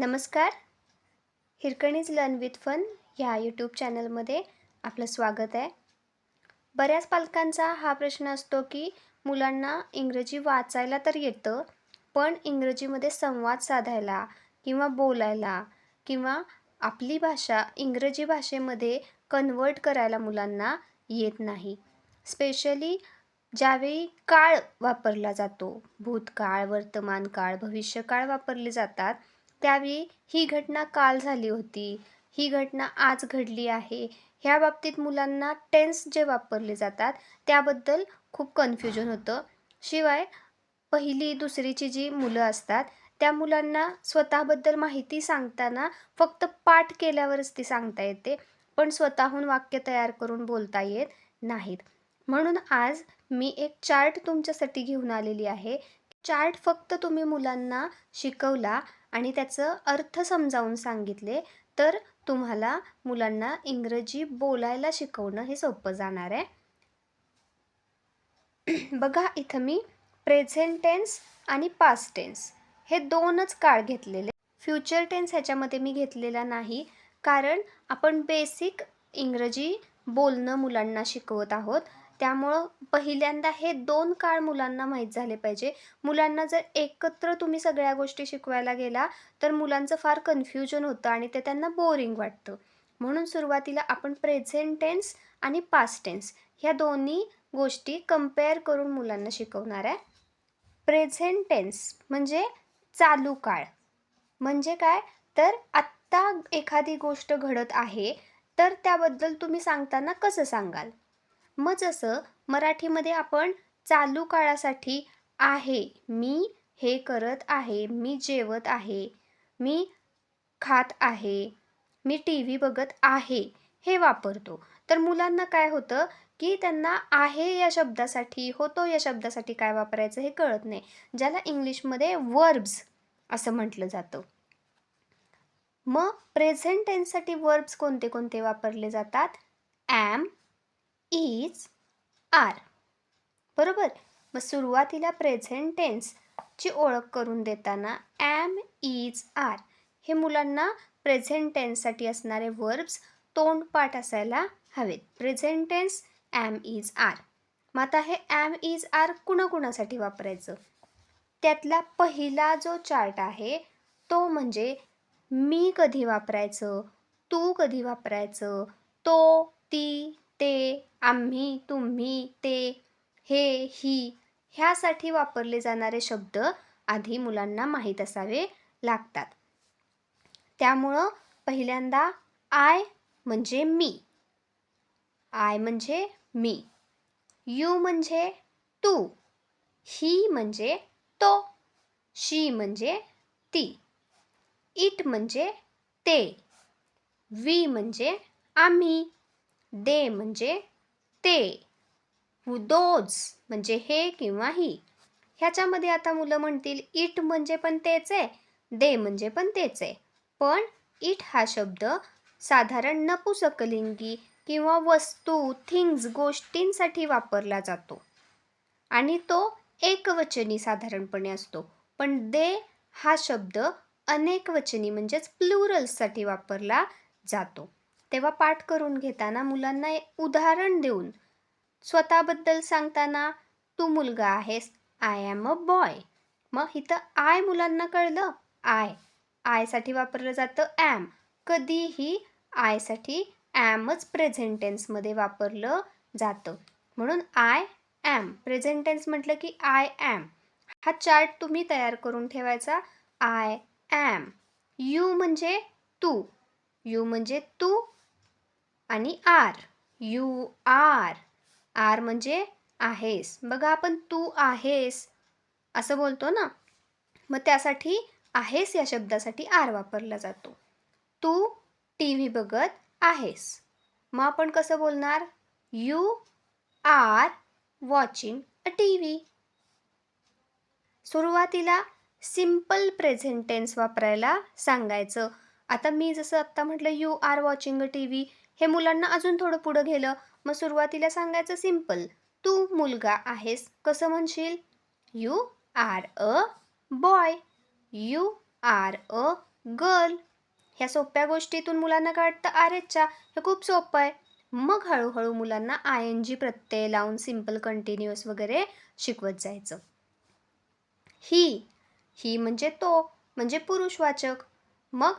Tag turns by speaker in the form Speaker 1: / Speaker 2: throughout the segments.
Speaker 1: नमस्कार. हिरकणीज learn with fun ह्या YouTube चॅनलमध्ये आपलं स्वागत आहे. बऱ्याच पालकांचा हा प्रश्न असतो की मुलांना इंग्रजी वाचायला तर येतं पण इंग्रजीमध्ये संवाद साधायला किंवा बोलायला किंवा आपली भाषा इंग्रजी भाषेमध्ये कन्वर्ट करायला मुलांना येत नाही. स्पेशली ज्यावेळी काळ वापरला जातो भूतकाळ वर्तमानकाळ भविष्यकाळ वापरले जातात त्यावेळी ही घटना काल झाली होती. ही घटना आज घडली आहे. ह्या बाबतीत मुलांना टेन्स जे वापरले जातात त्याबद्दल खूप कन्फ्युजन होतं. शिवाय पहिली दुसरीची जी मुलं असतात त्या मुलांना स्वतःबद्दल माहिती सांगताना फक्त पाठ केल्यावरच ती सांगता येते पण स्वतःहून वाक्य तयार करून बोलता येत नाहीत. म्हणून आज मी एक चार्ट तुमच्यासाठी घेऊन आलेली आहे. चार्ट फक्त तुम्ही मुलांना शिकवला आणि त्याचं अर्थ समजावून सांगितले तर तुम्हाला मुलांना इंग्रजी बोलायला शिकवणं हे सोपं जाणार आहे. बघा इथं मी प्रेझेंट टेन्स आणि पास्ट टेन्स हे दोनच काळ घेतलेले. फ्युचर टेन्स ह्याच्यामध्ये मी घेतलेला नाही कारण आपण बेसिक इंग्रजी बोलणं मुलांना शिकवत आहोत. त्यामुळं पहिल्यांदा हे दोन काळ मुलांना माहीत झाले पाहिजे. मुलांना जर एकत्र तुम्ही सगळ्या गोष्टी शिकवायला गेला तर मुलांचं फार कन्फ्युजन होतं आणि ते त्यांना बोरिंग वाटतं. म्हणून सुरुवातीला आपण प्रेझेंट टेन्स आणि पास्ट टेन्स ह्या दोन्ही गोष्टी कंपेअर करून मुलांना शिकवणार आहे. प्रेझेंट टेन्स म्हणजे चालू काळ. म्हणजे काय? तर आत्ता एखादी गोष्ट घडत आहे तर त्याबद्दल तुम्ही सांगताना कसं सांगाल? मग जसं मराठीमध्ये आपण चालू काळासाठी आहे मी हे करत आहे मी जेवत आहे मी खात आहे मी टी व्ही बघत आहे हे वापरतो. तर मुलांना काय होतं की त्यांना आहे या शब्दासाठी होतो या शब्दासाठी काय वापरायचं हे कळत नाही ज्याला इंग्लिशमध्ये वर्ब्स असं म्हटलं जातं. मग प्रेझेंट टेन्ससाठी वर्ब्स कोणते कोणते वापरले जातात? ॲम इज आर बरोबर? मग सुरुवातीला प्रेझेंट टेन्सची ओळख करून देताना ॲम इज आर हे मुलांना प्रेझेंट टेन्ससाठी असणारे वर्ब्स तोंडपाठ असायला हवेत. Present tense am is are मग आता हे ॲम इज आर कुणाकुणासाठी वापरायचं? त्यातला पहिला जो चार्ट आहे तो म्हणजे मी कधी वापरायचं? तू कधी वापरायचं? तो ती ते आम्ही तुम्ही ते हे ही ह्यासाठी वापरले जाणारे शब्द आधी मुलांना माहीत असावे लागतात. त्यामुळं पहिल्यांदा आय म्हणजे मी. आय म्हणजे मी. यू म्हणजे तू. ही म्हणजे तो. शी म्हणजे ती. इट म्हणजे ते. वी म्हणजे आम्ही. दे म्हणजे ते. दोज म्हणजे हे किंवा ही. ह्याच्यामध्ये आता मुलं म्हणतील इट म्हणजे पण तेच आहे दे म्हणजे पण तेच आहे. पण इट हा शब्द साधारण नपुसकलिंगी किंवा वस्तू थिंग्स गोष्टींसाठी वापरला जातो. आणि तो एकवचनी साधारणपणे असतो. पण दे हा शब्द अनेक वचनी म्हणजेच प्लुरल्ससाठी वापरला जातो. तेव्हा पाठ करून घेताना मुलांना एक उदाहरण देऊन स्वतःबद्दल सांगताना तू मुलगा आहेस आय ॲम अ बॉय मग इथं आय मुलांना कळलं आय आयसाठी वापरलं जातं ॲम कधीही आयसाठी ॲमच प्रेझेंट टेन्समध्ये वापरलं जातं. म्हणून आय ॲम प्रेझेंट टेन्स म्हटलं की आय ॲम हा चार्ट तुम्ही तयार करून ठेवायचा. आय ॲम यू म्हणजे तू. यू म्हणजे तू. आणि आर. यू. आर. आर म्हणजे आहेस. बघा आपण तू आहेस असं बोलतो ना? मग त्यासाठी आहेस या शब्दासाठी आर वापरला जातो. तू टी व्ही बघत आहेस. मग आपण कसं बोलणार? You are watching a T V सुरुवातीला सिंपल प्रेझेंटेन्स वापरायला सांगायचं. आता मी जसं आत्ता म्हटलं you are watching a T V हे मुलांना अजून थोडं पुढं गेलं मग सुरुवातीला सांगायचं सिंपल तू मुलगा आहेस. कसं म्हणशील? You are a boy you are a girl ह्या सोप्या गोष्टीतून मुलांना काय वाटतं एचच्या हे खूप सोपं आहे. मग हळूहळू मुलांना आय एन जी प्रत्यय लावून सिंपल कंटिन्युअस वगैरे शिकवत जायचं. ही ही म्हणजे तो म्हणजे पुरुषवाचक मग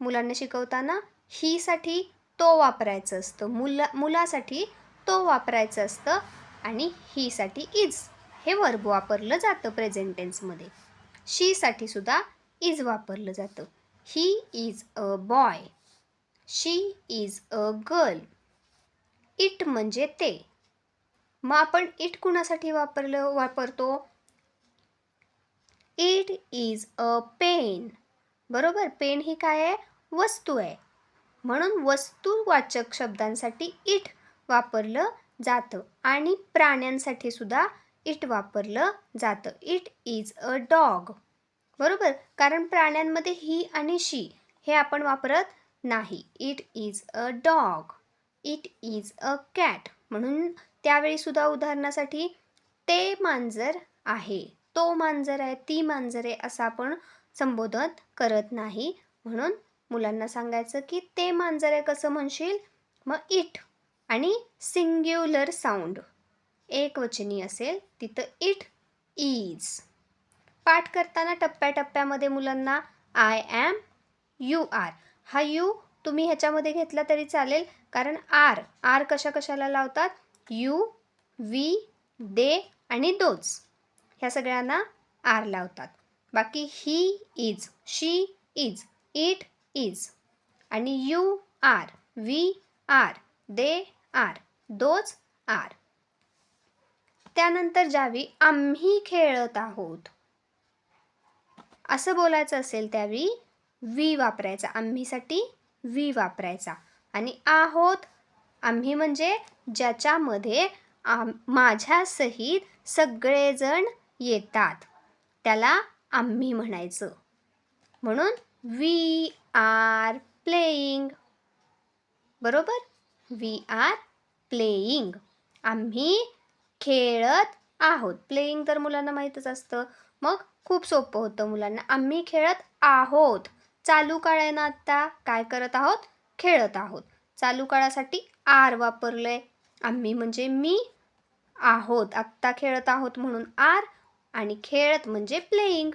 Speaker 1: मुलांना शिकवताना हीसाठी तो वापरायचं असतं. मुला मुलासाठी तो वापरायचं असतं आणि हीसाठी इज. हे वर्ब वापरलं जातं प्रेझेंट टेन्समध्ये शीसाठी सुद्धा इज वापरलं जातं. He is a boy. She is a girl. It म्हणजे ते. मग आपण इट कुणासाठी वापरलं वापरतो? It is a pen. बरोबर? पेन ही काय आहे? वस्तू आहे. म्हणून वस्तुवाचक शब्दांसाठी इट वापरलं जातं आणि प्राण्यांसाठी सुद्धा इट वापरलं जातं. It is a dog. बरोबर? कारण प्राण्यांमध्ये ही आणि शी हे आपण वापरत नाही. It is a dog. It is a cat. म्हणून त्यावेळी सुद्धा उदाहरणासाठी ते मांजर आहे. तो मांजर आहे ती मांजर आहे असं आपण संबोधन करत नाही. म्हणून मुलांना सांगायचं की ते मांजर आहे कसं म्हणशील? मग इट आणि सिंग्युलर साऊंड एक वचनी असेल तिथं इट इज पाठ करताना टप्प्याटप्प्यामध्ये मुलांना आय ॲम यू आर हा यू तुम्ही ह्याच्यामध्ये घेतला तरी चालेल कारण आर आर कशा कशाला लावतात? यू वी दे आणि दोज ह्या सगळ्यांना आर लावतात. बाकी he is she is it is आणि you are we are they are those are त्यानंतर ज्यावेळी आम्ही खेळत आहोत असं बोलायचं असेल त्यावेळी वी वापरायचा आम्हीसाठी वी वापरायचा. आणि आहोत आम्ही म्हणजे ज्याच्यामध्ये आम माझ्यासहित सगळेजण येतात. त्याला आम्ही म्हणायचं. म्हणून वी आर प्लेईंग बरोबर? वी आर प्लेईंग आम्ही खेळत आहोत. प्लेईंग तर मुलांना माहीतच असतं. मग खूप सोपं होतं मुलांना. आम्ही खेळत आहोत. चालू काळ आहे ना आत्ता काय करत आहोत? खेळत आहोत. चालू काळासाठी आर वापरलं आहे आम्ही म्हणजे मी आहोत. आत्ता खेळत आहोत म्हणून आर आणि खेळत म्हणजे प्लेईंग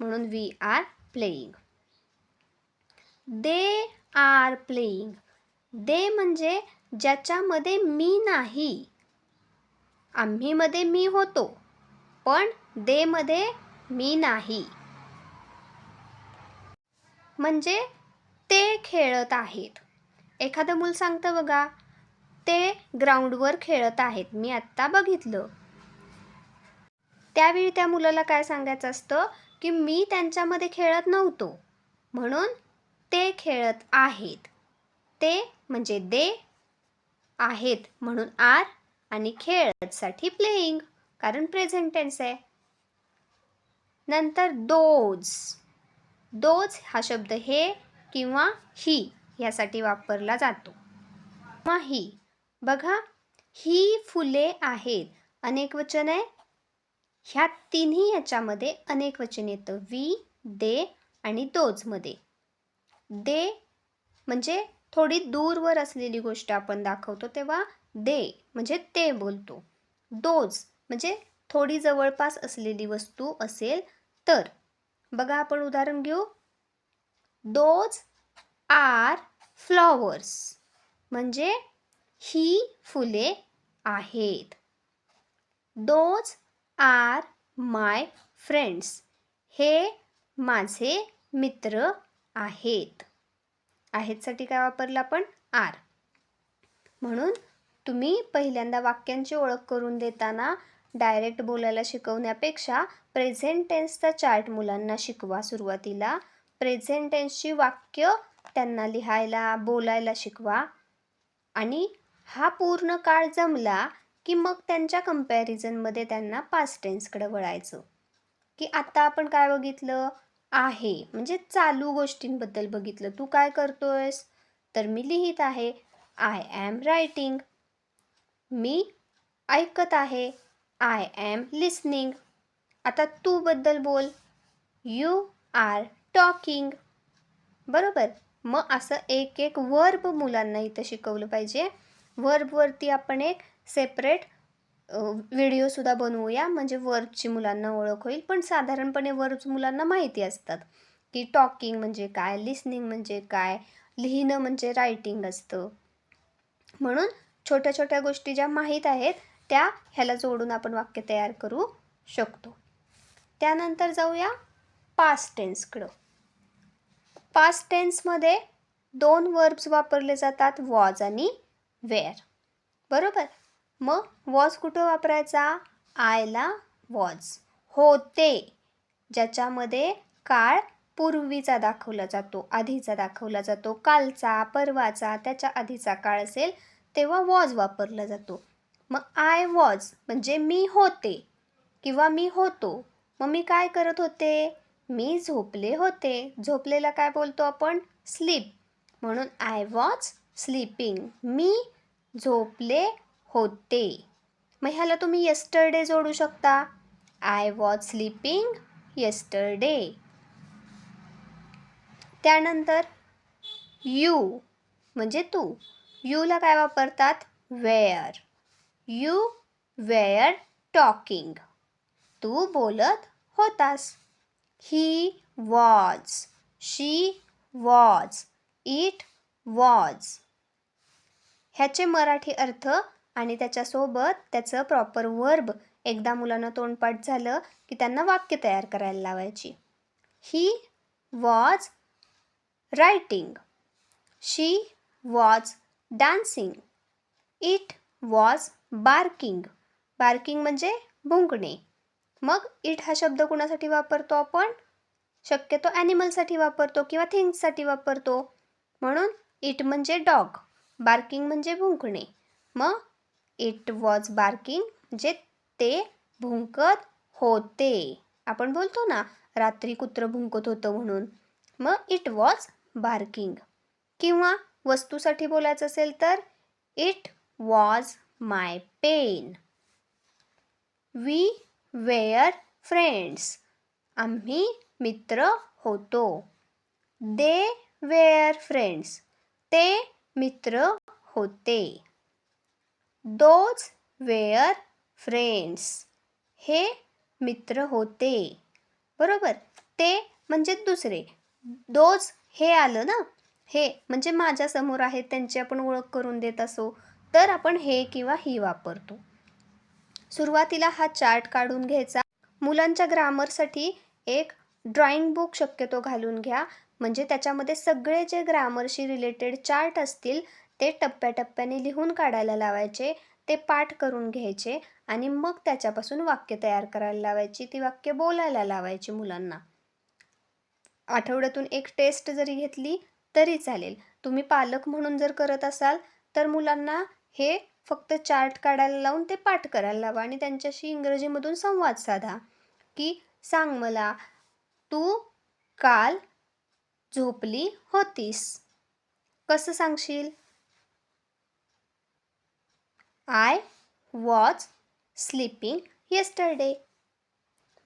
Speaker 1: म्हणून we are playing they are playing they म्हणजे ज्याच्यामध्ये मी नाही. आम्हीमध्ये मी होतो पण देमध्ये मी नाही. म्हणजे ते खेळत आहेत. एखादं मूल सांगतं बघा ते ग्राउंडवर खेळत आहेत. मी आत्ता बघितलं. त्यावेळी त्या मुलाला काय सांगायचं असतं? की मी त्यांच्यामध्ये खेळत नव्हतो. म्हणून ते खेळत आहेत. ते म्हणजे दे आहेत म्हणून आर आणि खेळतसाठी प्लेईंग कारण प्रेझेंट टेन्स आहे. नंतर दोज दोज हा शब्द हे किंवा ही ह्यासाठी वापरला जातो. किंवा ही बघा ही फुले आहेत. अनेक वचन आहे. ह्या तिन्ही याच्यामध्ये अनेक वचन येतं. वी दे आणि दोजमध्ये दे म्हणजे थोडी दूरवर असलेली गोष्ट आपण दाखवतो तेव्हा दे म्हणजे ते बोलतो. दोज म्हणजे थोडी जवळपास असलेली वस्तू असेल तर. बघा आपण उदाहरण घेऊ. दोज आर फ्लॉवर्स म्हणजे ही फुले आहेत. दोज आर माय फ्रेंड्स हे माझे मित्र आहेत. आहेतसाठी काय वापरलं आपण? आर. म्हणून तुम्ही पहिल्यांदा वाक्यांची ओळख करून देताना डायरेक्ट बोलायला शिकवण्यापेक्षा प्रेझेंट टेन्सचा चार्ट मुलांना शिकवा सुरुवातीला. प्रेझेंट टेन्सची वाक्य त्यांना लिहायला बोलायला शिकवा. आणि हा पूर्ण काळ जमला की मग त्यांच्या कम्पॅरिझनमध्ये त्यांना पास्ट टेन्सकडे वळायचं. की आत्ता आपण काय बघितलं? आहे. म्हणजे चालू गोष्टींबद्दल बघितलं. तू काय करतोयस? तर मी लिहित आहे. आय ॲम रायटिंग मी ऐकत आहे. आय ॲम लिसनिंग आता तूबद्दल बोल. यू आर टॉकिंग बरोबर? मग असं एक एक वर्ब मुलांना इथं शिकवलं पाहिजे. वर्बवरती आपण एक सेपरेट व्हिडिओसुद्धा बनवूया. म्हणजे वर्बची मुलांना ओळख होईल. पण साधारणपणे वर्ब्स मुलांना माहिती असतात की टॉकिंग म्हणजे काय लिसनिंग म्हणजे काय लिहिणं म्हणजे रायटिंग असतं. म्हणून छोट्या छोट्या गोष्टी ज्या माहीत आहेत त्या ह्याला जोडून आपण वाक्य तयार करू शकतो. त्यानंतर जाऊया पास्ट टेन्सकडं पास्ट टेन्समध्ये दोन वर्ब्स वापरले जातात वॉज आणि वेअर बरोबर? मग वॉज कुठं वापरायचा? आयला वॉज. होते. ज्याच्यामध्ये काळ पूर्वीचा दाखवला जातो आधीचा दाखवला जातो कालचा परवाचा त्याच्या आधीचा काळ असेल तेव्हा वॉज वापरला जातो. मग आय वॉज म्हणजे मी होते किंवा मी होतो. मग मी काय करत होते? मी झोपले होते. झोपलेला काय बोलतो आपण? स्लीप. म्हणून आय वॉज स्लीपिंग. मी झोपले होते. मग ह्याला तुम्ही यस्टरडे जोडू शकता. आय वॉज स्लीपिंग यस्टरडे त्यानंतर यू म्हणजे तू. यूला काय वापरतात? वेअर यू वेअर टॉकिंग तू बोलत होतास. He was she was it was ह्याचे मराठी अर्थ आणि त्याच्यासोबत त्याचं प्रॉपर वर्ब एकदा मुलांना तोंडपाठ झालं की त्यांना वाक्य तयार करायला लावायची. He was writing she was dancing it was barking barking म्हणजे भुंकणे. मग इट हा शब्द कुणासाठी वापरतो आपण? शक्यतो ॲनिमलसाठी वापरतो किंवा थिंग्ससाठी वापरतो. म्हणून इट म्हणजे डॉग बार्किंग म्हणजे भुंकणे. मग इट वॉज बार्किंग म्हणजे ते भुंकत होते. आपण बोलतो ना रात्री कुत्रं भुंकत होतं म्हणून. मग इट वॉज बार्किंग किंवा वस्तूसाठी बोलायचं असेल तर it was my pen we were friends आम्ही मित्र होतो. दे वेअर फ्रेंड्स ते मित्र होते. Those were friends. हे मित्र होते. बरोबर? ते म्हणजे दुसरे. दोज हे आलं ना? हे म्हणजे माझ्यासमोर आहेत त्यांची आपण ओळख करून देत असो तर आपण हे किंवा ही वापरतो. सुरुवातीला हा चार्ट काढून घ्यायचा. मुलांच्या ग्रामरसाठी एक ड्रॉइंग बुक शक्यतो घालून घ्या. म्हणजे त्याच्यामध्ये सगळे जे ग्रामरशी रिलेटेड चार्ट असतील ते टप्प्याटप्प्याने लिहून काढायला लावायचे ते पाठ करून घ्यायचे आणि मग त्याच्यापासून वाक्य तयार करायला लावायची ती वाक्य बोलायला लावायची मुलांना. आठवड्यातून एक टेस्ट जरी घेतली तरी चालेल. तुम्ही पालक म्हणून जर करत असाल तर मुलांना हे फक्त चार्ट काढायला लावून ते पाठ करायला लावा आणि त्यांच्याशी इंग्रजीमधून संवाद साधा की सांग मला तू काल झोपली होतीस. कसं सांगशील? I was sleeping yesterday.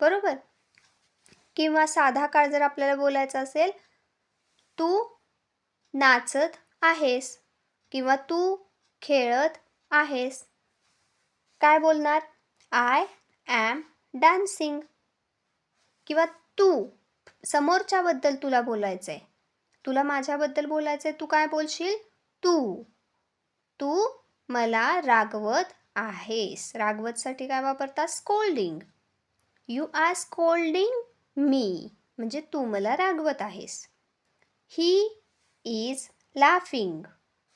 Speaker 1: बरोबर? किंवा साधा काळ जर आपल्याला बोलायचा असेल तू नाचत आहेस किंवा तू खेळत आहेस. काय बोलणार? I am dancing. किंवा तू समोरच्याबद्दल तुला बोलायचं आहे तुला माझ्याबद्दल बोलायचं आहे तू काय बोलशील? तू. तू मला रागवत आहेस. रागवतसाठी काय वापरतात? स्कोल्डिंग यू आर स्कोल्डिंग मी म्हणजे तू मला रागवत आहेस. ही इज लाफिंग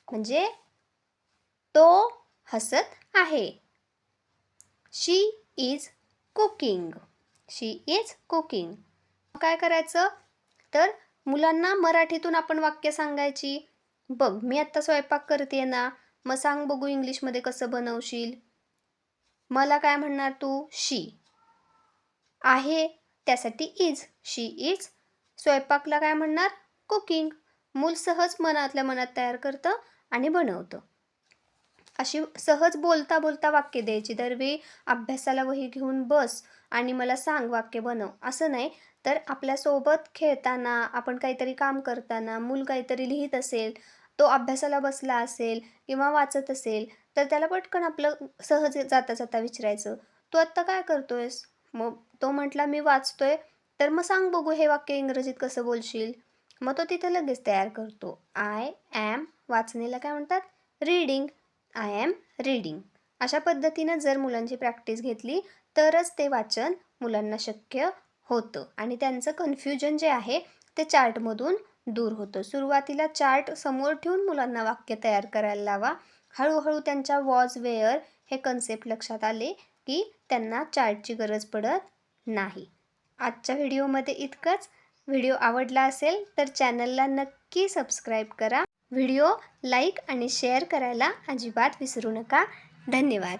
Speaker 1: म्हणजे तो हसत आहे. She is cooking she is cooking काय करायचं? तर मुलांना मराठीतून आपण वाक्य सांगायची. बघ मी आत्ता स्वयंपाक करते ना. मग सांग बघू इंग्लिशमध्ये कसं बनवशील. मला काय म्हणणार तू? शी. आहे त्यासाठी इज शी इज स्वयंपाकला काय म्हणणार? कुकिंग मूल सहज मनातल्या मनात तयार करतं आणि बनवतं. अशी सहज बोलता बोलता वाक्य द्यायची. दरवेळी अभ्यासाला वही घेऊन बस आणि मला सांग वाक्य बनव. असं नाही तर आपल्यासोबत खेळताना आपण काहीतरी काम करताना मूल काहीतरी लिहित असेल तो अभ्यासाला बसला असेल किंवा वाचत असेल तर त्याला पटकन आपलं सहज जाता जाता विचारायचं तू आत्ता काय करतोयस? मग तो म्हटला मी वाचतोय तर मग सांग बघू हे वाक्य इंग्रजीत कसं बोलशील. मग तो तिथं लगेच तयार करतो आय ॲम वाचनेला काय म्हणतात? रीडिंग. I am reading. अशा पद्धतीनं जर मुलांची प्रॅक्टिस घेतली तरच ते वाचन मुलांना शक्य होतं. आणि त्यांचं कन्फ्युजन जे आहे ते चार्टमधून दूर होतं. सुरुवातीला चार्ट समोर ठेवून मुलांना वाक्य तयार करायला लावा. हळूहळू त्यांच्या वॉज वेअर हे कन्सेप्ट लक्षात आले की त्यांना चार्टची गरज पडत नाही. आजच्या व्हिडिओमध्ये इतकंच. व्हिडिओ आवडला असेल तर चॅनलला नक्की सबस्क्राईब करा. व्हिडिओ लाईक आणि शेअर करायला अजिबात विसरू नका. धन्यवाद.